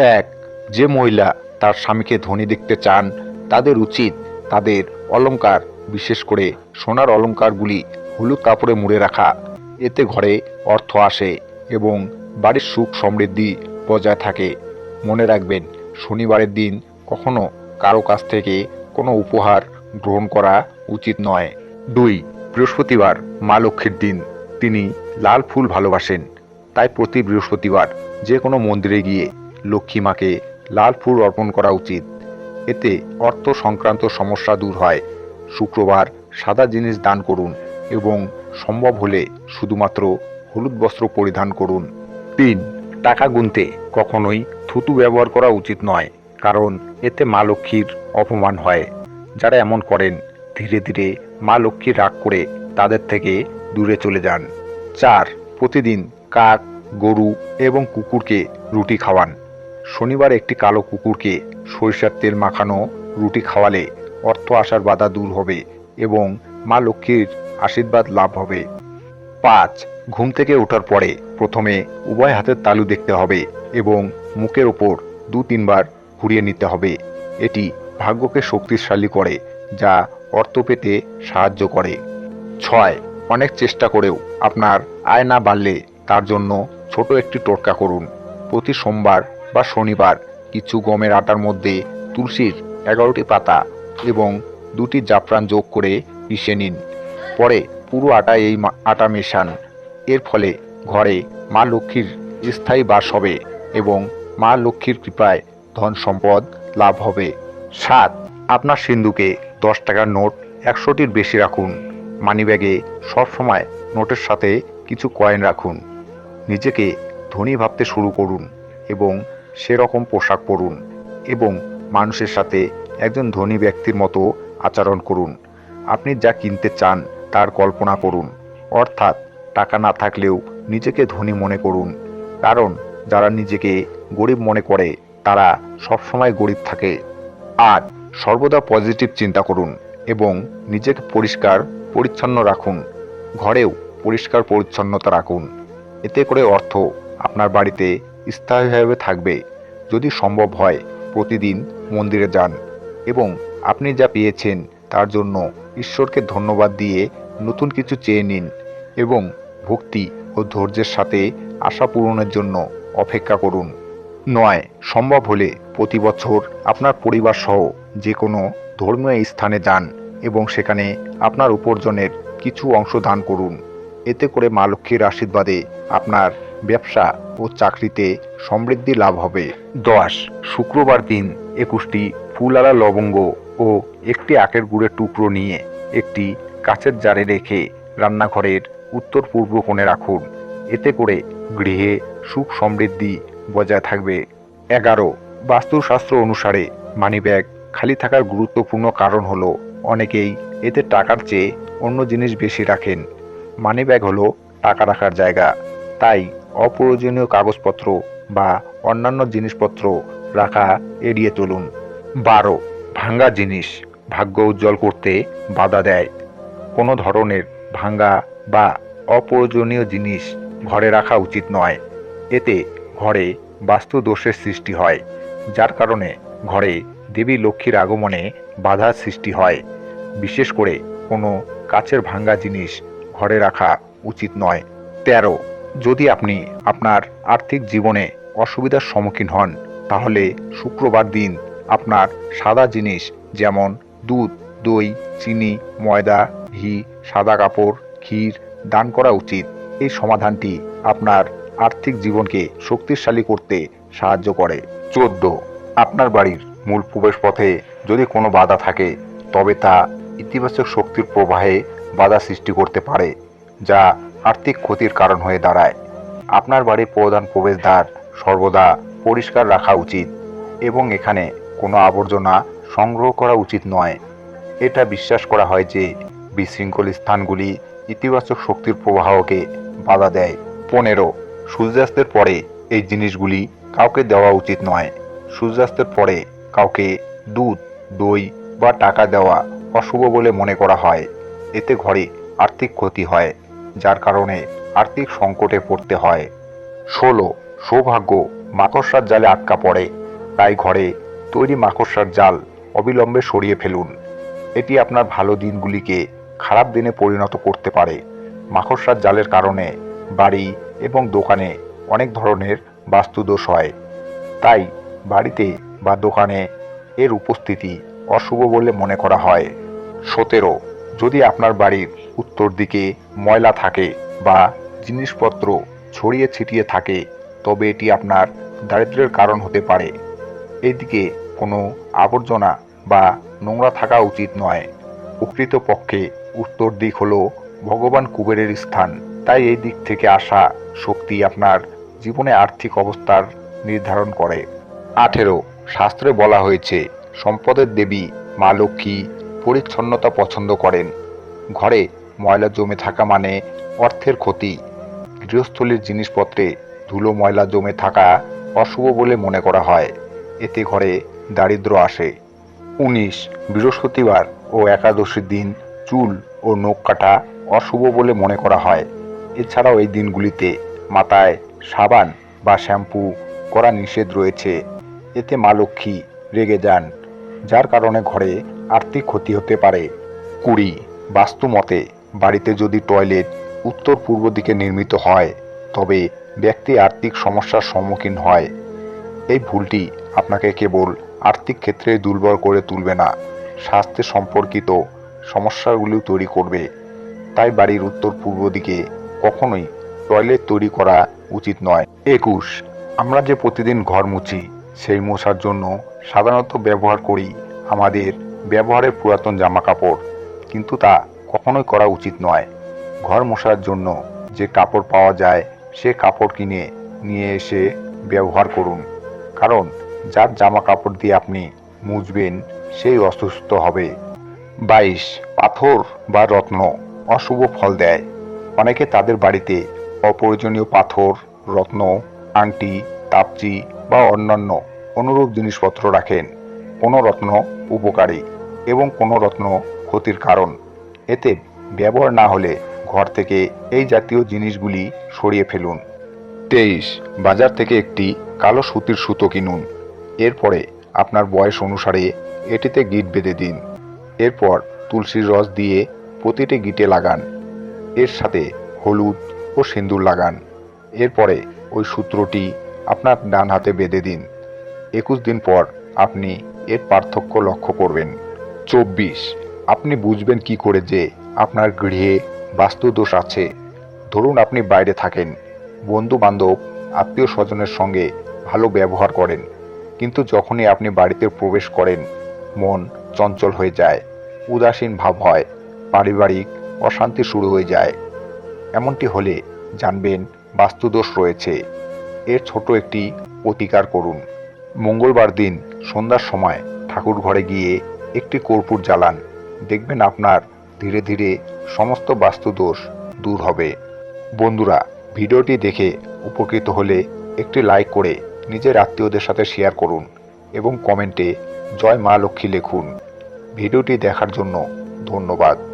এক, যে মহিলা তার স্বামীকে ধনী দেখতে চান, তাদের উচিত তাদের অলংকার, বিশেষ করে সোনার অলংকারগুলি হলুদ কাপড়ে মুড়ে রাখা। এতে ঘরে অর্থ আসে এবং বাড়ির সুখ সমৃদ্ধি বজায় থাকে। মনে রাখবেন, শনিবারের দিন কখনো কারও কাছ থেকে কোনো উপহার গ্রহণ করা উচিত নয়। দুই, বৃহস্পতিবার মা লক্ষ্মীর দিন। তিনি লাল ফুল ভালোবাসেন। তাই প্রতি বৃহস্পতিবার যে কোনো মন্দিরে গিয়ে লক্ষ্মী মাকে লাল ফুল অর্পণ করা উচিত। এতে অর্থ সংক্রান্ত সমস্যা দূর হয়। শুক্রবার সাদা জিনিস দান করুন এবং সম্ভব হলে শুধুমাত্র হলুদ বস্ত্র পরিধান করুন। তিন, টাকা গুনতে কখনোই থুতু ব্যবহার করা উচিত নয়, কারণ এতে মা লক্ষ্মীর অপমান হয়। যারা এমন করেন, ধীরে ধীরে মা লক্ষ্মী রাগ করে তাদের থেকে দূরে চলে যান। চার, প্রতিদিন কাক, গরু এবং কুকুরকে রুটি খাওয়ান। শনিবার একটি কালো কুকুরকে সরিষার তেল মাখানো, রুটি খাওয়ালে অর্থ আসার বাধা দূর হবে এবং মা লক্ষ্মীর আশীর্বাদ লাভ হবে। পাঁচ, ঘুম থেকে ওঠার পরে প্রথমে উভয় হাতের তালু দেখতে হবে এবং মুখের ওপর দু তিনবার ঘুরিয়ে নিতে হবে। এটি ভাগ্যকে শক্তিশালী করে, যা অর্থ পেতে সাহায্য করে। ছয়, অনেক চেষ্টা করেও আপনার আয় না বাড়লে তার জন্য ছোট একটি টোটকা করুন। প্রতি সোমবার বা শনিবার, কিছু গমের আটার মধ্যে তুলসীর এগারোটি পাতা এবং দুটি জাফরান যোগ করে পিষে নিন। পরে পুরো আটা এই আটা মেশান। এর ফলে ঘরে মা লক্ষ্মীর স্থায়ী বাস হবে এবং মা লক্ষ্মীর কৃপায় ধন সম্পদ লাভ হবে। সাত, আপনার সিন্ধুকে দশ টাকার নোট একশোটির বেশি রাখুন। মানিব্যাগে সবসময় নোটের সাথে কিছু কয়েন রাখুন। নিজেকে ধনী ভাবতে শুরু করুন এবং সেরকম পোশাক পরুন এবং মানুষের সাথে একজন ধনী ব্যক্তির মতো আচরণ করুন। আপনি যা কিনতে চান তার কল্পনা করুন। অর্থাৎ টাকা না থাকলেও নিজেকে ধনী মনে করুন। কারণ যারা নিজেকে গরিব মনে করে, তারা সবসময় গরিব থাকে। আর সর্বদা পজিটিভ চিন্তা করুন এবং নিজেকে পরিষ্কার, পরিচ্ছন্ন রাখুন। ঘরেও পরিষ্কার পরিচ্ছন্নতা রাখুন। এতে করে অর্থ আপনার বাড়িতে স্থায়ীভাবে থাকবে যদি সম্ভব হয়, প্রতিদিন মন্দিরে যান এবং আপনি যা পেয়েছেন তার জন্য ঈশ্বরকে ধন্যবাদ দিয়ে নতুন কিছু চেয়ে নিন এবং ভক্তি ও ধৈর্যের সাথে আশা পূরণের জন্য অপেক্ষা করুন। নয়, সম্ভব হলে প্রতি বছর আপনার পরিবার সহ যে কোনো ধর্মীয় স্থানে যান এবং সেখানে আপনার উপার্জনের কিছু অংশ দান করুন। এতে করে মা লক্ষ্মীর আশীর্বাদে আপনার ব্যবসা ও চাকরিতে সমৃদ্ধি লাভ হবে। দশ, শুক্রবার দিন একুশটি ফুলালা লবঙ্গ ও একটি আখের গুড়ের টুকরো নিয়ে একটি কাচের জারে রেখে রান্নাঘরের উত্তর পূর্ব কোণে রাখুন। এতে করে গৃহে সুখ সমৃদ্ধি বজায় থাকবে। এগারো, বাস্তুশাস্ত্র অনুসারে মানিব্যাগ খালি থাকার গুরুত্বপূর্ণ কারণ হলো, অনেকেই এতে টাকার চেয়ে অন্য জিনিস বেশি রাখেন। মানিব্যাগ হলো টাকা রাখার জায়গা। তাই অপ্রয়োজনীয় কাগজপত্র বা অন্যান্য জিনিসপত্র রাখা এড়িয়ে চলুন। বারো, ভাঙ্গা জিনিস, ভাগ্য উজ্জ্বল করতে বাধা দেয়। কোনো ধরনের ভাঙ্গা বা অপ্রয়োজনীয় জিনিস ঘরে রাখা উচিত নয়। এতে ঘরে বাস্তু দোষের সৃষ্টি হয়, যার কারণে ঘরে দেবী লক্ষ্মীর আগমনে বাধার সৃষ্টি হয়। বিশেষ করে কোনো কাচের ভাঙ্গা জিনিস ঘরে রাখা উচিত নয়। তেরো যদি আপনি আপনার আর্থিক জীবনে অসুবিধার সম্মুখীন হন, তাহলে শুক্রবার দিন আপনার সাদা জিনিস যেমন দুধ, দই, চিনি, ময়দা, ঘি, সাদা কাপড়, ক্ষীর দান করা উচিত। এই সমাধানটি আপনার আর্থিক জীবনকে শক্তিশালী করতে সাহায্য করে। চোদ্দ। আপনার বাড়ির মূল প্রবেশপথে যদি কোনো বাধা থাকে, তবে তা ইতিবাচক শক্তির প্রবাহে বাধা সৃষ্টি করতে পারে, যা আর্থিক ক্ষতির কারণ হয়ে দাঁড়ায়। আপনার বাড়ির প্রধান প্রবেশদ্বার সর্বদা পরিষ্কার রাখা উচিত এবং এখানে কোনো আবর্জনা সংগ্রহ করা উচিত নয়। এটা বিশ্বাস করা হয় যে বিশৃঙ্খল স্থানগুলি ইতিবাচক শক্তির প্রবাহকে বাধা দেয়। পনেরো, সূর্যাস্তের পরে এই জিনিসগুলি কাউকে দেওয়া উচিত নয়। সূর্যাস্তের পরে কাউকে দুধ, দই বা টাকা দেওয়া অশুভ বলে মনে করা হয়। এতে ঘরে আর্থিক ক্ষতি হয়। যার কারণে আর্থিক সংকটে পড়তে হয়। ষোলো, সৌভাগ্য, মাকড়সার জালে আটকা পড়ে। তাই ঘরে তৈরি মাকড়সার জাল অবিলম্বে সরিয়ে ফেলুন। এটি আপনার ভালো দিনগুলিকে খারাপ দিনে পরিণত করতে পারে। মাকড়সার জালের কারণে বাড়ি এবং দোকানে অনেক ধরনের বাস্তুদোষ হয়। তাই বাড়িতে বা দোকানে এর উপস্থিতি অশুভ বলে মনে করা হয়। সতেরো, যদি আপনার বাড়ির উত্তর দিকে ময়লা থাকে বা জিনিসপত্র ছড়িয়ে ছিটিয়ে থাকে, তবে এটি আপনার দারিদ্র্যের কারণ হতে পারে। এদিকে কোনো আবর্জনা বা নোংরা থাকা উচিত নয়। প্রকৃতপক্ষে উত্তর দিক হল ভগবান কুবেরের স্থান। তাই এই দিক থেকে আসা শক্তি আপনার জীবনে আর্থিক অবস্থার নির্ধারণ করে। আঠেরো, শাস্ত্রে বলা হয়েছে, সম্পদের দেবী মা লক্ষ্মী পরিচ্ছন্নতা পছন্দ করেন। ঘরে ময়লা জমে থাকা মানে অর্থের ক্ষতি। গৃহস্থলীর জিনিসপত্রে ধুলো ময়লা জমে থাকা অশুভ বলে মনে করা হয়। এতে ঘরে দারিদ্র আসে। উনিশ, বৃহস্পতিবার ও একাদশীর দিন চুল ও নখ কাটা অশুভ বলে মনে করা হয়। এছাড়াও এই দিনগুলিতে মাথায় সাবান বা শ্যাম্পু করা নিষেধ রয়েছে। এতে মা লক্ষ্মী রেগে যান, যার কারণে ঘরে আর্থিক ক্ষতি হতে পারে। কুড়ি, বাস্তু মতে বাড়িতে যদি টয়লেট উত্তর পূর্ব দিকে নির্মিত হয়, তবে ব্যক্তি আর্থিক সমস্যার সম্মুখীন হয়। এই ভুলটি আপনাকে কেবল আর্থিক ক্ষেত্রে দুর্বল করে তুলবে না, স্বাস্থ্য সম্পর্কিত সমস্যাগুলিও তৈরি করবে। তাই বাড়ির উত্তর পূর্ব দিকে কখনোই টয়লেট তৈরি করা উচিত নয়। একুশ, আমরা যে প্রতিদিন ঘর মুছি, সেই মোছার জন্য সাধারণত ব্যবহার করি আমাদের ব্যবহারের পুরাতন জামা কাপড় কিন্তু তা কখনোই করা উচিত নয়। ঘর মশার জন্য যে কাপড় পাওয়া যায়, সে কাপড় কিনে নিয়ে এসে ব্যবহার করুন। কারণ যার জামা কাপড় দিয়ে আপনি মুছবেন, সেই অসুস্থ হবে। বাইশ, পাথর বা রত্ন অশুভ ফল দেয়। অনেকে তাদের বাড়িতে অপ্রয়োজনীয় পাথর, রত্ন, আংটি, তাপচি বা অন্যান্য অনুরূপ জিনিসপত্র রাখেন। কোনো রত্ন উপকারী এবং কোনো রত্ন ক্ষতির কারণ। এতে ব্যবহার না হলে ঘর থেকে এই জাতীয় জিনিসগুলি সরিয়ে ফেলুন। তেইশ, বাজার থেকে একটি কালো সুতির সুতো কিনুন। এরপরে আপনার বয়স অনুসারে এটিতে গিট বেঁধে দিন। এরপর তুলসীর রস দিয়ে প্রতিটি গিটে লাগান। এর সাথে হলুদ ও সিন্দুর লাগান। এরপরে ওই সূত্রটি আপনার ডান হাতে বেঁধে দিন। একুশ দিন পর আপনি এর পার্থক্য লক্ষ্য করবেন। চব্বিশ আপনি বুঝবেন কি করে যে আপনার গৃহে বাস্তুদোষ আছে। ধরুন আপনি বাইরে থাকেন। বন্ধু বান্ধব আত্মীয় স্বজনের সঙ্গে ভালো ব্যবহার করেন। কিন্তু যখনই আপনি বাড়িতে প্রবেশ করেন, মন চঞ্চল হয়ে যায়, উদাসীন ভাব হয়, পারিবারিক অশান্তি শুরু হয়ে যায়। এমনটি হলে জানবেন বাস্তুদোষ রয়েছে। এর ছোট একটি প্রতিকার করুন। মঙ্গলবার দিন সন্ধ্যার সময় ঠাকুর ঘরে গিয়ে একটি কর্পূর জ্বালান। দেখবেন আপনার ধীরে ধীরে সমস্ত বাস্তুদোষ দূর হবে। বন্ধুরা, ভিডিওটি দেখে উপকৃত হলে একটি লাইক করে নিজের আত্মীয়দের সাথে শেয়ার করুন এবং কমেন্টে জয় মা লক্ষ্মী লিখুন। ভিডিওটি দেখার জন্য ধন্যবাদ।